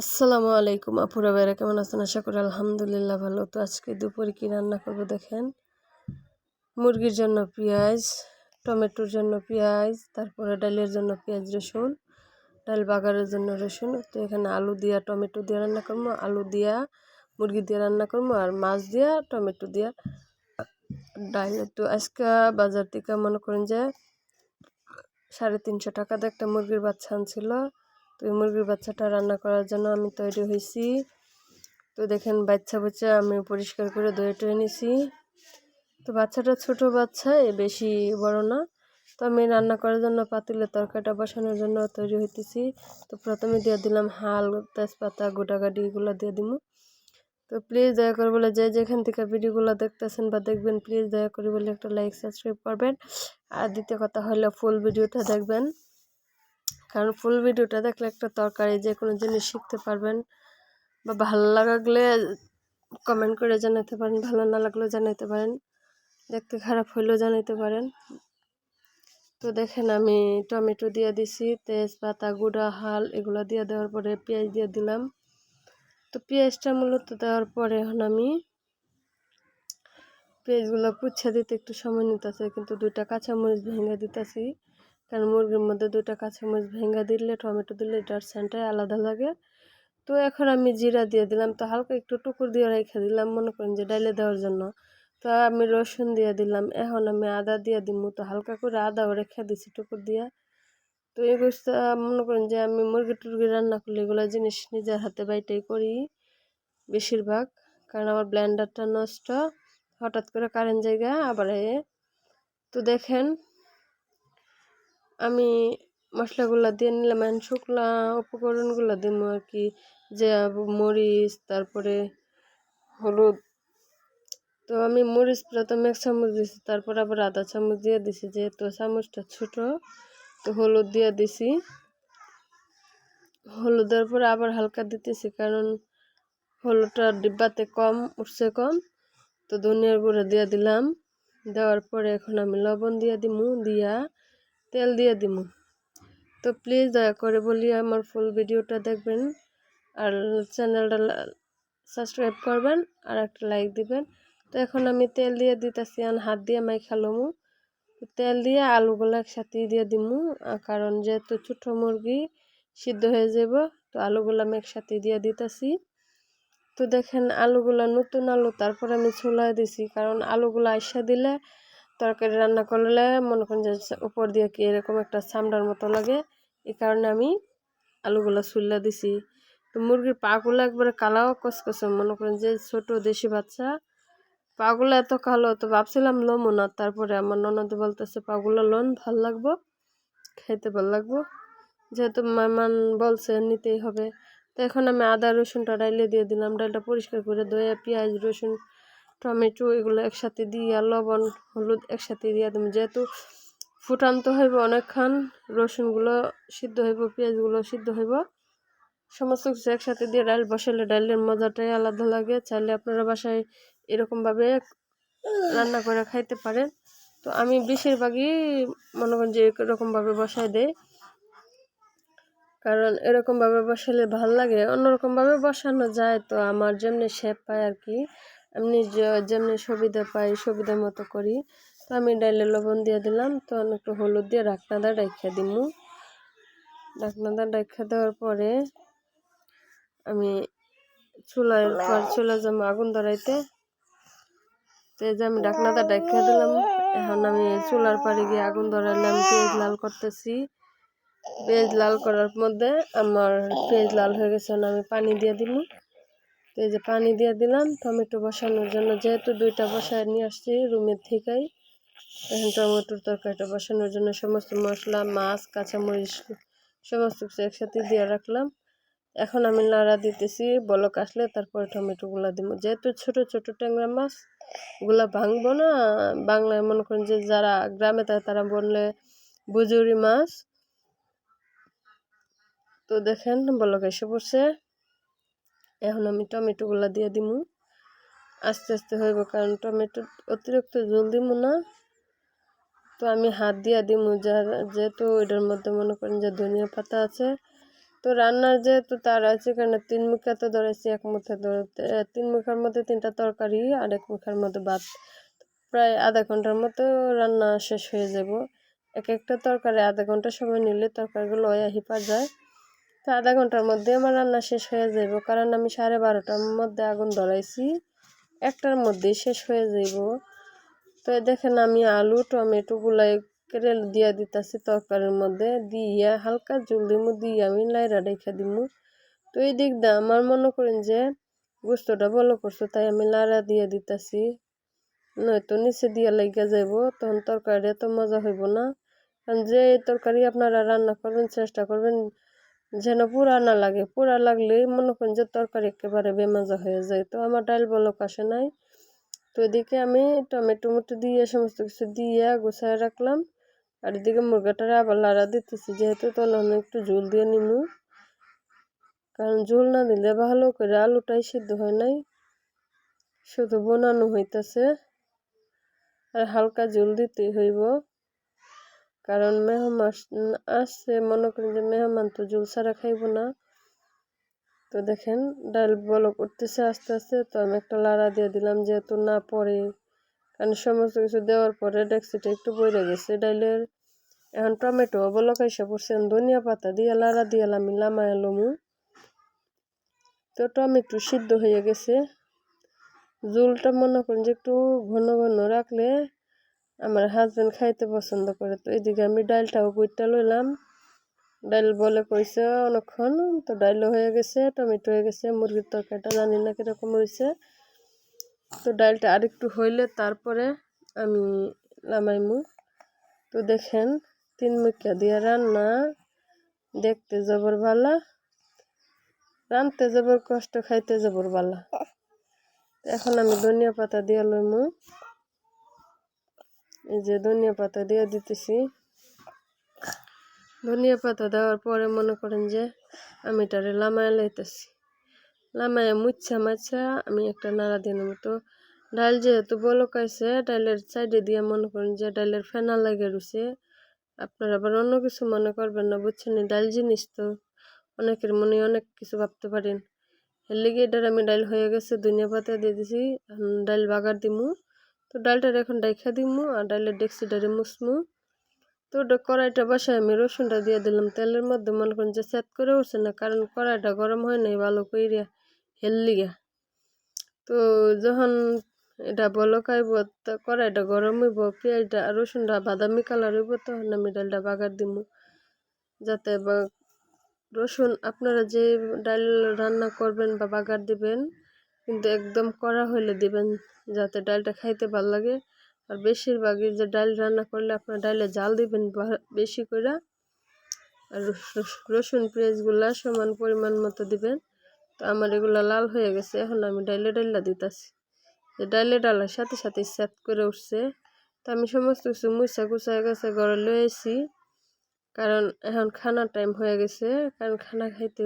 আসসালামু আলাইকুম, আপুরা ভাইরা কেমন আছেন? আশা করি আলহামদুলিল্লাহ ভালো। তো আজকে দুপুরে কি রান্না করব দেখেন? মুরগির জন্য পেঁয়াজ, টমেটোর জন্য পেঁয়াজ, তারপরে ডালের জন্য পেঁয়াজ, রসুন, ডাল বাগারের জন্য রসুন। তো এখানে আলু দিয়া, টমেটো দিয়ে রান্না করব, আলু দিয়া, মুরগি দিয়ে রান্না করব, আর মাছ দিয়া, টমেটো দিয়া। ডাল তো আজকে বাজার থেকে মনে করেন যে সাড়ে তিনশো টাকাতে একটা মুরগির বাচ্চা আনছিল। তো এই মুরগির বাচ্চাটা রান্না করার জন্য আমি তৈরি হয়েছি। তো দেখেন বাচ্চা বাচ্চা আমি পরিষ্কার করে ধুয়ে টুয়ে নিছি। তো বাচ্চাটা ছোট বাচ্চা, এ বেশি বড় না। তো আমি রান্না করার জন্য পাতিলে তরকারিটা বসানোর জন্য তৈরি হইতেছি। তো প্রথমে দিয়ে দিলাম হাল, তেজপাতা, গোটাগাটি এগুলো দিয়ে দিব তো প্লিজ দয়া করে বলে যে যেখান থেকে ভিডিওগুলো দেখতেছেন বা দেখবেন প্লিজ দয়া করে বলে একটা লাইক সাবস্ক্রাইব করবেন। আর দ্বিতীয় কথা হলো ফুল ভিডিওটা দেখবেন। কারণ ফুল ভিডিওটা দেখলে একটা তরকারি, যে কোনো জিনিস শিখতে পারবেন। বা ভালো লাগলে কমেন্ট করে জানাতে পারেন, ভালো না লাগলেও জানাতে পারেন। দেখতে খারাপ হইলেও জানাতে পারেন। তো দেখেন আমি টমেটো দিয়ে দিছি, তেজপাতা, গুঁড়া, হাল এগুলো দিয়ে দেওয়ার পরে পেঁয়াজ দিয়ে দিলাম। তো পেঁয়াজটা মূলত দেওয়ার পরে এখন আমি পেঁয়াজগুলো পুচ্ছা দিতে একটু সময় নিতেছে, কিন্তু দুইটা কাঁচামরিচ ভেঙে দিতেছি। কারণ মুরগির মধ্যে দুটা কাঁচামরিচ ভেঙে দিলে, টমেটো দিলে এটার সেন্টাই আলাদা লাগে। তো এখন আমি জিরা দিয়ে দিলাম, তো হালকা একটু টুকুর দিয়ে রেখে দিলাম, মনে করেন যে ডাইলে দেওয়ার জন্য। তো আমি রসুন দিয়ে দিলাম, এখন আমি আদা দিয়ে দিব তো হালকা করে আদাও রেখে দিছি টুকুর দিয়ে। তো এই বস্তা মনে করেন যে আমি মুরগি টুরগি রান্না করলে এগুলো জিনিস নিজের হাতে বাইটাই করি বেশিরভাগ, কারণ আমার ব্লেন্ডারটা নষ্ট, হঠাৎ করে কারেন্ট জায়গা আবার তো দেখেন আমি মশলাগুলো দিয়ে নিলাম, এখন শুকনা উপকরণগুলো দিব আর কি যে মরিচ, তারপরে হলুদ। তো আমি মরিচ প্রথমে এক চামচ দিছি, তারপর আবার আধা চামচ দিয়ে দিছি। যেহেতু চামচটা ছোট, তো হলুদ দিয়ে দিছি। হলুদের পরে আবার হালকা দিতেছি, কারণ হলুদটা ডিব্বাতে কম, উঠছে কম। তো ধনিয়ার গুঁড়ো দিয়ে দিলাম। দেওয়ার পরে এখন আমি লবণ দিয়ে দিমু, দিয়া তেল দিয়ে দিব তো প্লিজ দয়া করে বলি আমার ফুল ভিডিওটা দেখবেন আর চ্যানেলটা সাবস্ক্রাইব করবেন আর একটা লাইক দিবেন। তো এখন আমি তেল দিয়ে দিতেছি আর হাত দিয়ে মাই খালমু তেল দিয়ে আলুগুলো একসাথে দিয়ে দিমু কারণ যেহেতু ছোটো মুরগি সিদ্ধ হয়ে যাব, তো আলুগুলো আমি একসাথে দিয়ে দিতেছি। তো দেখেন আলুগুলো নতুন আলু, তারপর আমি ছোলায় দিছি, কারণ আলুগুলো আইসা দিলে তরকারি রান্না করলে মনে করেন যে উপর দিয়ে কি এরকম একটা চামড়ার মতো লাগে, এই কারণে আমি আলুগুলো সুল্লা দিছি। তো মুরগির পাগুলো একবারে কালাও কসকসে মনে করেন যে ছোট দেশি বাচ্চা, পাগুলো এত কালো, তো ভাবছিলাম লোমো না, তারপরে আমার ননদ বলতেছে, পাগুলো লোন, ভালো লাগবো, খেতে ভালো লাগবো। যেহেতু মেহমান বলছে নিতেই হবে। তো এখন আমি আদা, রসুনটা ডাইলে দিয়ে দিলাম, ডালটা পরিষ্কার করে ধুয়ে পেঁয়াজ, রসুন টমেটো এগুলো একসাথে দিয়ে, লবণ, হলুদ একসাথে দিয়ে দেবো। যেহেতু ফুটান্ত হইব অনেকক্ষণ, রসুনগুলো সিদ্ধ হইব, পেঁয়াজগুলো সিদ্ধ হইব, সমস্ত কিছু একসাথে দিয়ে ডাল বসালে ডালের মজাটাই আলাদা লাগে। চাইলে আপনারা বাসায় এরকমভাবে রান্না করে খাইতে পারেন। তো আমি বেশিরভাগই মনে করেন যে এরকমভাবে বসাই দেয় কারণ এরকমভাবে বসালে ভালো লাগে। অন্যরকমভাবে বসানো যায় তো আমার যেমনি শেপ পায় আর কি। আমি যেমনি সুবিধা পাই, সুবিধা মতো করি। তো আমি ডাইলে লবণ দিয়ে দিলাম। তো আমি একটু হলুদ দিয়ে ডাকনাদা ডাইখা দিমু। ডাকনাদা ডাইখা দেওয়ার পরে আমি পর চুলা যাব আগুন ধরাইতে, তো এই যে আমি ডাকনাদা ডাইখা দিলাম। এখন আমি চুলার পাড়ে গিয়ে আগুন ধরাইলাম, পেঁয়াজ লাল করতেছি। পেঁয়াজ লাল করার মধ্যে আমার পেঁয়াজ লাল হয়ে গেছে আমি পানি দিয়ে দিলাম তো এই যে পানি দিয়ে দিলাম, টমেটো বসানোর জন্য যেহেতু দুইটা বসায় নিয়ে আসছি রুমের থেকেই, এখন টমেটোর তরকারিটা বসানোর জন্য সমস্ত মশলা, মাছ, কাঁচামরিচ সমস্ত কিছু একসাথে দিয়ে রাখলাম। এখন আমি নাড়া দিতেছি, বলক আসলে তারপরে টমেটোগুলো দিব। যেহেতু ছোট ছোট ট্যাংরা মাছ, ওগুলো ভাঙবো না। বাংলায় মনে করেন যে যারা গ্রামে থাকে, তারা বললে বুজুরি মাছ। তো দেখেন বলক এসে পড়ছে। এখন আমি টমেটোগুলো দিয়ে দিমু। আস্তে আস্তে হইব, কারণ টমেটো অতিরিক্ত জল দিমু না। তো আমি হাত দিয়ে দিমু, যা যেহেতু এটার মধ্যে মনে করেন যে ধনিয়া পাতা আছে। তো রান্নার যেহেতু তার আছে, কারণে তিন মুখে তো ধরেছি, এক মুখে ধরতে তিন মুখের মধ্যে তিনটা তরকারি আর এক মুখের মধ্যে ভাত। প্রায় আধা ঘণ্টার মতো রান্না শেষ হয়ে যাব। এক একটা তরকারি আধা ঘণ্টা সময় নিলে তরকারিগুলো হিপা যায়। তো আধা ঘণ্টার মধ্যে আমার রান্না শেষ হয়ে যাব কারণ আমি সাড়ে বারোটার মধ্যে আগুন ধরাইছি। একটার মধ্যেই শেষ হয়ে যাব তো দেখেন আমি আলু, টমেটো গুলাই কেটে দিয়া দিতেছি তরকারির মধ্যে, দিয়া হালকা জল দিমু, দিয়ে আমি লাইরা রেখে দিমু। তো এই দিক দিয়ে আমার মনে করেন যে গোস্তটা ভালো করছ, তাই আমি লাড়া দিয়ে দিতেছি। নয়তো নিচে দিয়ে লেগে যাইব, তখন তরকারি এত মজা হইব না। কারণ যে তরকারি আপনারা রান্না করবেন, চেষ্টা করবেন যেন পুরা না লাগে। পুরা লাগলে মনে করেন যে তরকারি একেবারে বেমাজা হয়ে যায়। তো আমার ডাল বলক আসে নাই। তো এদিকে আমি টমেটো মটো দিয়ে সমস্ত কিছু দিয়ে গোছায় রাখলাম। আর এদিকে মুরগাটারে আবার লাড়া দিতেছি। যেহেতু তখন একটু ঝোল দিয়ে নিমু। কারণ ঝোল না দিলে ভালো করে আলুটাই সিদ্ধ হয় নাই। শুধু বোনানো হইতেছে। আর হালকা ঝোল দিতে হইব। কারণ মেহমান আসছে, মনে করেন যে মেহমান তো ঝোল ছাড়া খাইব না। তো দেখেন, ডাল বলো করতেছে আস্তে আস্তে, তো আমি একটা লাড়া দিয়ে দিলাম যেহেতু না পড়ে। কারণ সমস্ত কিছু দেওয়ার পরে ডেক্সিটা একটু বইরে গেছে। ডাইলের এখন টমেটো বলক এসে পড়ছে ধনিয়া পাতা দিয়ে লাড়া দিয়ে আমি লামায় লমু। তো টমেটো সিদ্ধ হয়ে গেছে। ঝোলটা মনে করেন যে একটু ঘন ঘন রাখলে আমার হাজব্যান্ড খাইতে পছন্দ করে। তো এদিকে আমি ডালটাও বইটা লইলাম। ডাল বলে কইছে অনেকক্ষণ, তো ডাইলও হয়ে গেছে, টমেটো হয়ে গেছে, মুরগির তরকারিটা জানি না কীরকম হয়েছে তো ডালটা আরেকটু হইলে তারপরে আমি লামাইমু তো দেখেন, তিন মুখিয়া দিয়ে রান্না দেখতে যাবর ভালা, রানতে যাবর কষ্ট খাইতে যাবর ভালা। এখন আমি ধনিয়া পাতা দিয়ে লইমু। এই যে ধনিয়া পাতা দিয়ে দিতেছি। ধনিয়া পাতা দেওয়ার পরে মনে করেন যে আমি এটারে লামায় লাইতেছি। লামায় মুচ্ছা মাছা আমি একটা নাড়া দিয়ে নেব। তো ডাল যেহেতু বলকাইছে ডালের সাইডে দিয়ে মনে করেন যে ডালের ফেনা লাগে রুছে আপনারা আবার অন্য কিছু মনে করবেন না, বুঝছেন ডাল জিনিস তো অনেকের মনে অনেক কিছু ভাবতে পারেন। এর লিগে এটার আমি ডাল হয়ে গেছে, ধনিয়া পাতা দিয়ে দিছি। ডাল বাগার দিমু। তো ডালটার এখন ডাইখা দিমু আর ডালের ডেক্সিটারে মুসমু তো ওটা কড়াইটা বসায় আমি রসুনটা দিয়ে দিলাম। তেলের মধ্যে মনে করেন যে সেট করে উঠছে না, কারণ কড়াইটা গরম হয় নাই, ভালো করে হেললিগা। তো যখন এটা বলকাইব কড়াইটা গরম হইব, পেঁয়াজটা রসুনটা বাদামি কালার হইব, তখন আমি ডালটা বাগার দিব যাতে রসুন আপনারা যে ডাল রান্না করবেন বা বাগার দিবেন কিন্তু একদম কড়া হইলে দিবেন যাতে ডালটা খাইতে ভালো লাগে। আর বেশিরভাগই যে ডাল রান্না করলে আপনার ডালে জাল দিবেন বেশি করে আর রসুন পেঁয়াজগুলা সমান পরিমাণ মতো দিবেন। তো আমার এগুলো লাল হয়ে গেছে, এখন আমি ডাইলে ডাইলা দিতেছি। যে ডাইলে ডালার সাথে সাথে সেট করে উঠছে। তো আমি সমস্ত কিছু মুসা গুছায় গেছে, ঘরে লয়েছি কারণ এখন খানার টাইম হয়ে গেছে, কারণ খানা খাইতে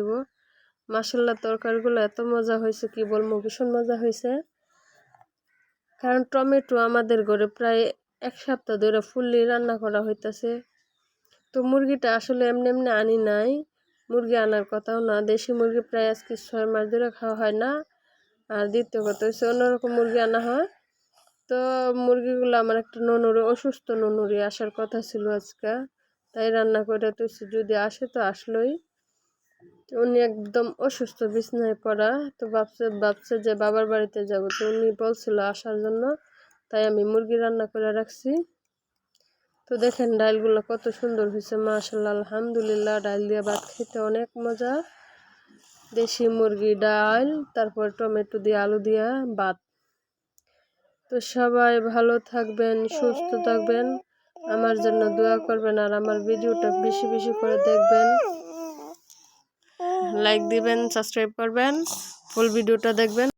মাসাল্লা তরকারিগুলো এত মজা হয়েছে, কি বলব, ভীষণ মজা হয়েছে। কারণ টমেটো আমাদের ঘরে প্রায় এক সপ্তাহ ধরে ফুললি রান্না করা হইতেছে। তো মুরগিটা আসলে এমনি এমনি আনি নাই, মুরগি আনার কথাও না। দেশি মুরগি প্রায় আজকে ছয় মাস ধরে খাওয়া হয় না। আর দ্বিতীয় কথা হচ্ছে অন্যরকম মুরগি আনা হয়। তো মুরগিগুলো আমার একটা ননুরে, অসুস্থ ননুরি আসার কথা ছিল আজকে। তাই রান্না করে তো যদি আসে তো আসলোই। উনি একদম অসুস্থ, বিছনায় পড়া। তো ভাবছে ভাবছে যে বাবার বাড়িতে যাব। তো উনি বলছিল আসার জন্য। তাই আমি মুরগি রান্না করে রাখছি। তো দেখেন ডালগুলো কত সুন্দর হয়েছে মাশাল্লাহ আলহামদুলিল্লাহ। ডাল দিয়ে ভাত খেতে অনেক মজা। দেশি মুরগি, ডাল, তারপর টমেটো দিয়ে, আলু দিয়া ভাত। তো সবাই ভালো থাকবেন, সুস্থ থাকবেন। আমার জন্য দোয়া করবেন আর আমার ভিডিওটা বেশি বেশি করে দেখবেন। লাইক দিবেন সাবস্ক্রাইব করবেন ফুল ভিডিওটা দেখবেন।